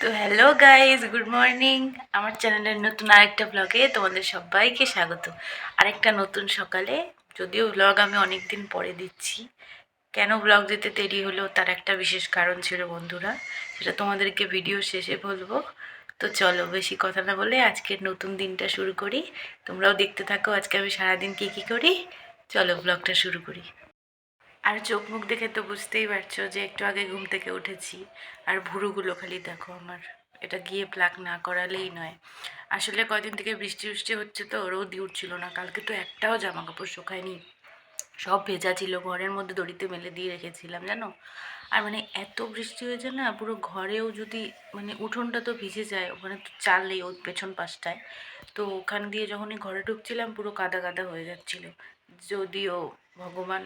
তো hello guys good morning আমার চ্যানেলের নতুন আরেকটা ব্লগে তোমাদের সবাইকে স্বাগত। আরেকটা নতুন সকালে, যদিও ব্লগ আমি অনেক দিন পরে দিচ্ছি। কেন ব্লগ দিতে দেরি হলো তার একটা বিশেষ কারণ ছিল বন্ধুরা, সেটা তোমাদেরকে ভিডিও শেষে বলব। তো চলো বেশি কথা না বলে আজকের নতুন দিনটা শুরু করি। তোমরাও দেখতে থাকো আজকে আমি সারাদিন কী কী করি। চলো ব্লগটা শুরু করি। আর চোখ মুখ দেখে তো বুঝতেই পারছ যে একটু আগে ঘুম থেকে উঠেছি। আর ভুরুগুলো খালি দেখো আমার। এটা গিয়ে প্লাক না করালেই নয়। আসলে কয়দিন থেকে বৃষ্টি বৃষ্টি হচ্ছে তো, রোদই উঠছিল না। কালকে তো একটাও জামা কাপড় শুকায়নি। সব ভেজা ছিল, ঘরের মধ্যে দড়িতে মেলে দিয়ে রেখেছিলাম, জানো? আর মানে এত বৃষ্টি হয়েছে না, পুরো ঘরেও যদি মানে উঠোনটা তো ভিজে যায়, ওখানে তো চাল নেই ওর পেছন পাশটায়। তো ওখান দিয়ে যখনই ঘরে ঢুকছিলাম, পুরো কাদা কাদা হয়ে যাচ্ছিল। যদিও ভগবান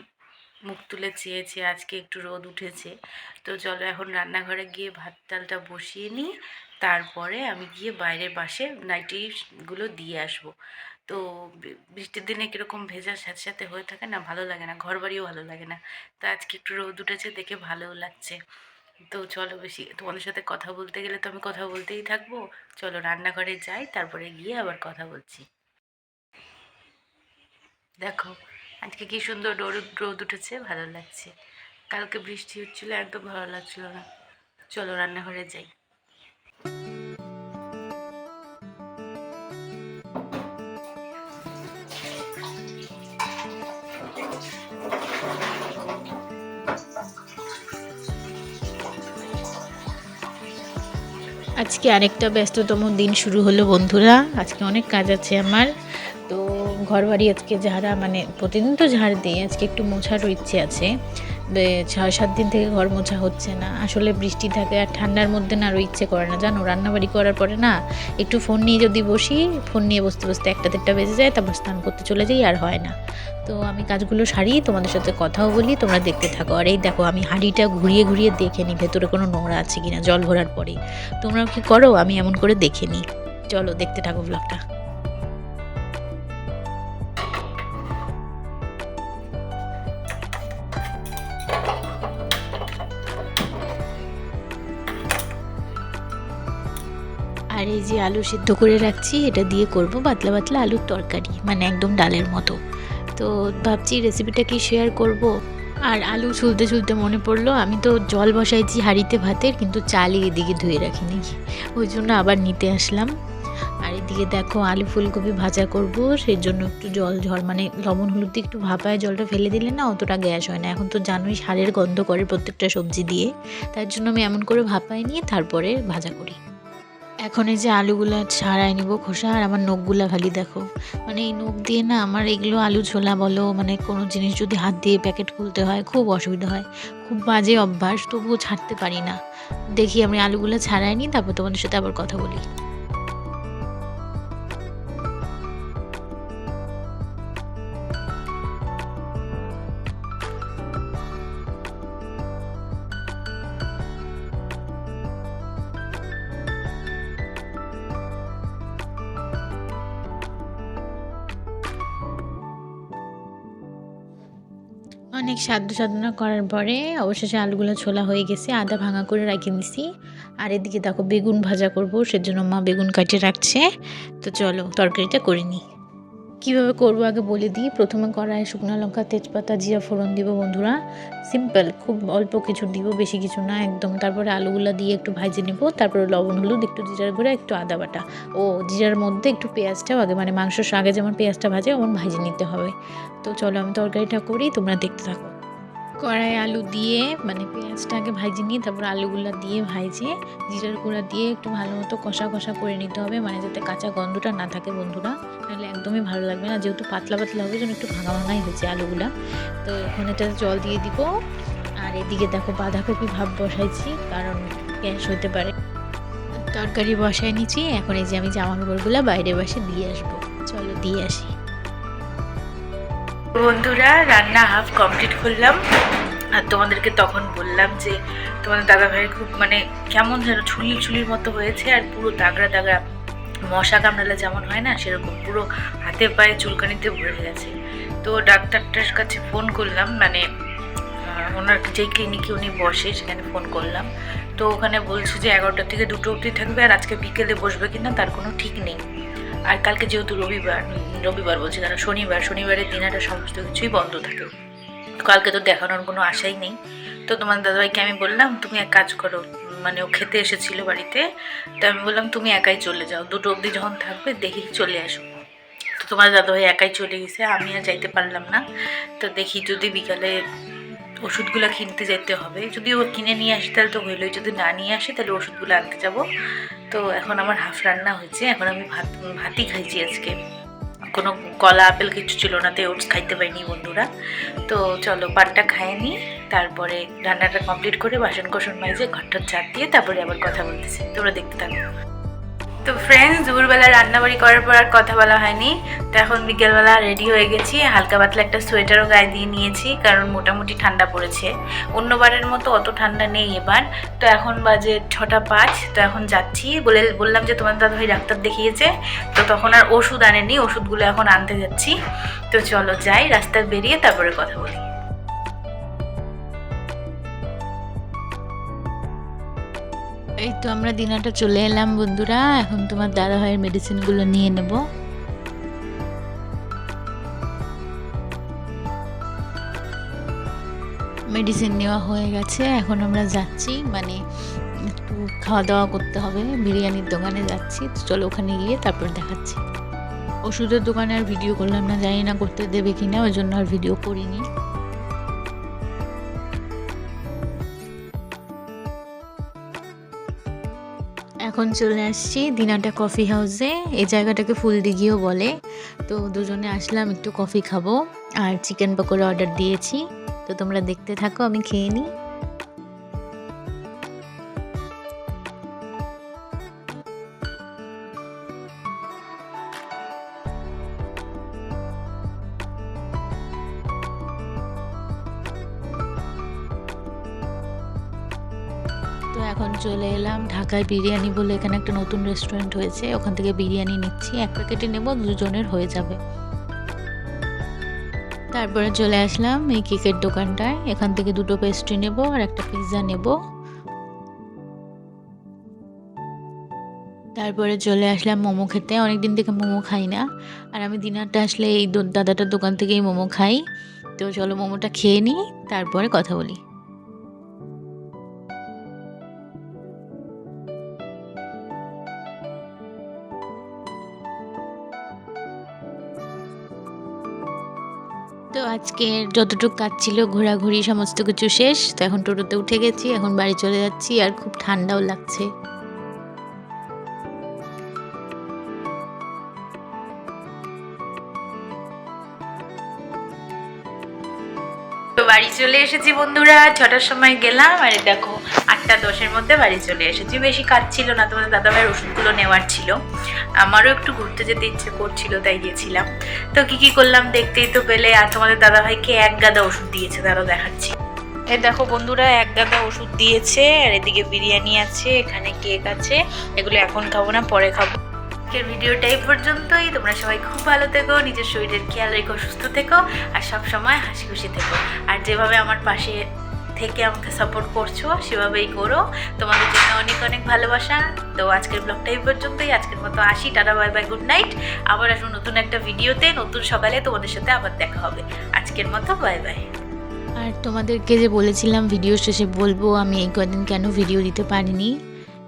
মুখ তুলে চেয়েছে, আজকে একটু রোদ উঠেছে। তো চলো এখন রান্নাঘরে গিয়ে ভাত ডালটা বসিয়ে নিই, তারপরে আমি গিয়ে বাইরের বাসে নাইটিগুলো দিয়ে আসব। তো বৃষ্টির দিনে কীরকম ভেজা সাথে সাথে হয়ে থাকে না, ভালো লাগে না ঘর বাড়িও ভালো লাগে না। তো আজকে একটু রোদ উঠেছে, দেখে ভালোও লাগছে। তো চলো বেশি তোমাদের সাথে কথা বলতে গেলে তো আমি কথা বলতেই থাকব। চলো রান্নাঘরে যাই, তারপরে গিয়ে আবার কথা বলছি। দেখো আজকে কি সুন্দর রোদ রোদ উঠেছে? ভালো লাগছে। কালকে বৃষ্টি হচ্ছিল, একদম ভালো লাগছিল না। চলো, রান্নাঘরে যাই। আজকে আরেকটা ব্যস্ততম দিন শুরু হলো, বন্ধুরা। আজকে অনেক কাজ আছে আমার। তো ঘর বাড়ি আজকে ঝাড়া মানে প্রতিদিন তো ঝাড় দিই, আজকে একটু মোছারও ইচ্ছে আছে। ছয়, সাত দিন থেকে ঘর মোছা হচ্ছে না। আসলে বৃষ্টি থাকে আর ঠান্ডার মধ্যে না আরও ইচ্ছে করে না। জানো, রান্নাবাড়ি করার পরে না একটু ফোন নিয়ে যদি বসি, ফোন নিয়ে বসতে বসতে একটা দেড়টা বেজে যায়, তারপর স্নান করতে চলে যাই, আর হয় না। তো আমি কাজগুলো সারি, তোমাদের সাথে কথাও বলি, তোমরা দেখতে থাকো। আর এই দেখো, আমি হাঁড়িটা ঘুরিয়ে ঘুরিয়ে দেখে নিই ভেতরে কোনো নোংরা আছে কিনা, জল ভরার পরে তোমরাও কি করো, আমি এমন করে দেখে নিই চলো, দেখতে থাকো ব্লগটা আর এই যে আলু সিদ্ধ করে রাখছি, এটা দিয়ে করব পাতলা পাতলা আলুর তরকারি মানে একদম ডালের মতো। তো ভাবছি রেসিপিটা কি শেয়ার করব? আর আলু ছুলতে ছুলতে মনে পড়ল, আমি তো জল বসাইছি হাঁড়িতে ভাতের, কিন্তু চালই এদিকে ধুয়ে রাখিনি। ওই জন্য আবার নিতে আসলাম। আর এদিকে দেখো আলু ফুলকপি ভাজা করব, সেই জন্য একটু জল ঝড় মানে লবণ, হলুদ একটু ভাপায় জলটা ফেলে দিলে না অতটা গ্যাস হয় না। এখন তো জানোই সারের গন্ধ করে প্রত্যেকটা সবজি দিয়ে। তার জন্য আমি এমন করে ভাপায় নিয়ে তারপরে ভাজা করি। এখন এই যে আলুগুলো ছাড়াই নিব খোসা আর আমার নখগুলা খালি দেখো। মানে এই নখ দিয়ে না আমার এগুলো আলু ছোলা বলো মানে কোনো জিনিস যদি হাত দিয়ে প্যাকেট খুলতে হয়, খুব অসুবিধা হয়। খুব বাজে অভ্যাস, তবুও ছাড়তে পারি না। দেখি আমি আলুগুলো ছাড়াই নিই, তারপর তোমাদের সাথে আবার কথা বলি। অনেক সাধ্য সাধনা করার পরে অবশেষে আলুগুলো ছোলা হয়ে গেছে, আদা ভাঙা করে রেখে দিছি আর এদিকে দেখো বেগুন ভাজা করব, সেজন্য মা বেগুন কাটিয়ে রাখছে। তো চলো, তরকারিটা করে নিই। কীভাবে করব আগে বলে দিই? প্রথমে কড়াই শুকনো লঙ্কা, তেজপাতা, জিরা ফোড়ন দিব বন্ধুরা। সিম্পল খুব অল্প কিছু দিব, বেশি কিছু না, একদম। তারপরে আলুগুলো দিয়ে একটু ভাজে নেব। তারপরে লবণ, হলুদ, একটু জিরার গুঁড়া, একটু আদা বাটা। ও, জিরার মধ্যে একটু পেঁয়াজটাও আগে মানে মাংসর আগে যেমন পেঁয়াজটা ভাজে, ওমন ভাজে নিতে হবে। তো চলো আমি তরকারিটা করি, তোমরা দেখতে থাকো। কড়াই আলু দিয়ে মানে পেঁয়াজটা আগে ভাজি নিয়ে তারপর আলুগুলো দিয়ে ভাজে। জিরার গুঁড়া দিয়ে একটু ভালো মতো কষা কষা করে নিতে হবে মানে যাতে কাঁচা গন্ধটা না থাকে বন্ধুরা। তাহলে একদমই ভালো লাগবে না, যেহেতু পাতলা পাতলা হবে যেন একটু ভাঙা ভাঙাই হয়েছে আলুগুলা। তো এখন এটা জল দিয়ে দিব। আর এদিকে দেখো বাঁধাকপি ভাব বসাইছি, কারণ গ্যাস হতে পারে। তরকারি বসাই নিচ্ছি, এখন এই যে আমি জামা কাপড়গুলো বাইরে বসে দিয়ে আসব। চলো দিয়ে আসি। বন্ধুরা, রান্না হাফ কমপ্লিট করলাম। আর তোমাদেরকে তখন বললাম যে, তোমাদের দাদা ভাইয়ের খুব মানে কেমন যেন ছুলি ছুলির মতো হয়েছে আর পুরো দাগড়া দাগড়া মশা কামড়ালে যেমন হয় না, সেরকম পুরো হাতে পায়ে চুলকানিতে ভরে গেছে। তো ডাক্তারটার কাছে ফোন করলাম মানে ওনার যেই ক্লিনিকে উনি বসে, সেখানে ফোন করলাম। তো ওখানে বলছে যে, এগারোটা থেকে দুটো অবধি থাকবে আর আজকে বিকেলে বসবে কিনা তার কোনো ঠিক নেই। আর কালকে যেহেতু রবিবার রবিবার বলছি কেন শনিবার, শনিবারের দিনাটা সমস্ত কিছুই বন্ধ থাকে। কালকে তো দেখানোর কোনো আশাই নেই। তো তোমার দাদাভাইকে আমি বললাম, তুমি এক কাজ করো। মানে ও খেতে এসেছিল বাড়িতে। তো আমি বললাম, তুমি একাই চলে যাও। দুটো অবধি যখন থাকবে, দেখি চলে আসো। তো তোমার দাদাভাই একাই চলে গেছে, আমি আর যাইতে পারলাম না। তো দেখি যদি বিকালে ওষুধগুলো কিনতে যেতে হবে। যদি ও কিনে নিয়ে আসে, তাহলে তো হইলোই। যদি না নিয়ে আসে, তাহলে ওষুধগুলো আনতে যাব। তো এখন আমার হাফ রান্না হয়েছে। এখন আমি ভাত, ভাতই খাইছি আজকে। কোনো কলা, আপেল কিছু ছিল না তাই ওটস খাইতে পারিনি বন্ধুরা। তো চলো পাটটা খাইয়ে নিই তারপরে রান্নাটা কমপ্লিট করে বাসন কোসন মাইজে ঘরটার চাপ দিয়ে তারপরে আবার কথা বলতেছি। তোমরা দেখতে থাকো। তো ফ্রেন্ডস দুপুরবেলা রান্নাবাড়ি করার পর আর কথা বলা হয়নি। তো এখন বিকেলবেলা রেডি হয়ে গেছি। হালকা পাতলা একটা সোয়েটারও গায়ে দিয়ে নিয়েছি, কারণ মোটামুটি ঠান্ডা পড়েছে। অন্যবারের মতো অত ঠান্ডা নেই এবার। তো এখন বাজে ছটা পাঁচ, তো এখন যাচ্ছি। বলে বললাম যে তোমার দাদা ভাই ডাক্তার দেখিয়েছে, তো তখন আর ওষুধ আনেনি, ওষুধগুলো এখন আনতে যাচ্ছি। তো চলো যাই, রাস্তায় বেরিয়ে তারপরে কথা বলি। এই তো আমরা দিনাটা চলে এলাম, বন্ধুরা। এখন তোমার দাদা ভাইয়ের মেডিসিনগুলো নিয়ে নেব। মেডিসিন নেওয়া হয়ে গেছে। এখন আমরা যাচ্ছি মানে একটু খাওয়া দাওয়া করতে হবে। বিরিয়ানির দোকানে যাচ্ছি। চলো ওখানে গিয়ে তারপর দেখাচ্ছি। ওষুধের দোকানে আর ভিডিও করলাম না, জানি না করতে দেবে কিনা, ওই জন্য আর ভিডিও করিনি। এখন চলে আসছি দিনাটা কফি হাউসে এই জায়গাটাকে ফুল দিঘিও বলে। তো দুজনে আসলাম, একটু কফি খাব। আর চিকেন পকোড়া অর্ডার দিয়েছি। তো তোমরা দেখতে থাকো, আমি খেয়ে নিই। এখন চলে এলাম ঢাকায় বিরিয়ানি বলে এখানে একটা নতুন রেস্টুরেন্ট হয়েছে। ওখান থেকে বিরিয়ানি নিচ্ছি। এক প্যাকেটে নেব, দুজনের হয়ে যাবে। তারপরে চলে আসলাম এই কেকের দোকানটায়। এখান থেকে দুটো পেস্ট্রি নেব আর একটা পিৎজা নেব। তারপরে চলে আসলাম মোমো খেতে। অনেকদিন থেকে মোমো খাই না। আর আমি দিনারটা আসলে এই দাদাটার দোকান থেকেই মোমো খাই। তো চলো মোমোটা খেয়ে নিই, তারপরে কথা বলি। তো আজকে যতটুকু কাজ ছিল, ঘোরাঘুরি সমস্ত কিছু শেষ। তো এখন টোটোতে উঠে গেছি, এখন বাড়ি চলে যাচ্ছি আর খুব ঠান্ডাও লাগছে। চলে এসেছি বন্ধুরা, ছটার সময় গেলাম, আর দেখো, আটটা দশের মধ্যে বাড়ি চলে এসেছি। বেশি কাজ ছিল না, তোমাদের দাদাভাইয়ের ওষুধগুলো নেওয়ার ছিল। আমারও একটু ঘুরতে যেতে ইচ্ছে করছিল, তাই গিয়েছিলাম তো কি কি করলাম দেখতেই তো পেলে, আর তোমাদের দাদাভাইকে এক গাদা ওষুধ দিয়েছে তারও দেখাচ্ছি। এই দেখো বন্ধুরা, এক গাদা ওষুধ দিয়েছে, আর এদিকে বিরিয়ানি আছে, এখানে কেক আছে, এগুলো এখন খাব না, পরে খাব। আজকের ভিডিওটা এই পর্যন্তই। তোমরা সবাই খুব ভালো থেকো, নিজের শরীরের খেয়াল রেখো, সুস্থ থেকো, আর সব সময় হাসি খুশি থেকো। আর যেভাবে আমার পাশে থেকে আমাকে সাপোর্ট করছ, সেভাবেই করো। তোমাদের জন্য অনেক অনেক ভালোবাসা। তো আজকের ব্লগটা এই পর্যন্তই। আজকের মতো আসি। Tata bye bye good night আবার আসব নতুন একটা ভিডিওতে। নতুন সকালে তোমাদের সাথে আবার দেখা হবে। আজকের মতো বাই বাই আর তোমাদেরকে যে বলেছিলাম ভিডিও শেষে বলব, আমি এই কদিন কেন ভিডিও দিতে পারিনি?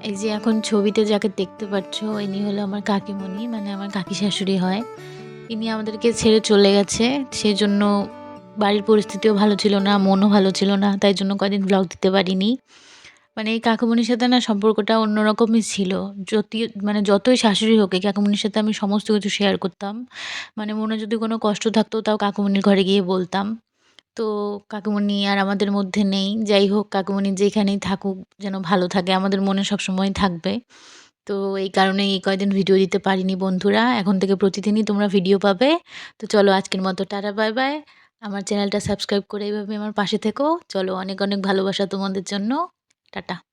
এই যে এখন ছবিতে যাকে দেখতে পাচ্ছ, ইনি হলো আমার কাকিমণি মানে আমার কাকি শাশুড়ি হয়। ইনি আমাদেরকে ছেড়ে চলে গেছে সেই জন্য বাড়ির পরিস্থিতিও ভালো ছিল না, মনও ভালো ছিল না, তাই জন্য কদিন ব্লগ দিতে পারিনি। মানে এই কাকুমণির সাথে না সম্পর্কটা অন্যরকমই ছিল। যতই মানে যতই শাশুড়ি হোক, এই কাকুমণির সাথে আমি সমস্ত কিছু শেয়ার করতাম। মানে মনে যদি কোনো কষ্ট থাকতো, তাও কাকুমণির ঘরে গিয়ে বলতাম। তো কাকুমণি আর আমাদের মধ্যে নেই। যাই হোক, কাকুমণি যেখানেই থাকুক যেন ভালো থাকে, আমাদের মনে সবসময় থাকবে। তো এই কারণে এই কয়দিন ভিডিও দিতে পারিনি বন্ধুরা। এখন থেকে প্রতিদিনই তোমরা ভিডিও পাবে। তো চলো আজকের মতো টাটা বাই বাই আমার চ্যানেলটা সাবস্ক্রাইব করে এইভাবে আমার পাশে থেকো। চলো অনেক অনেক ভালোবাসা তোমাদের জন্য। টাটা।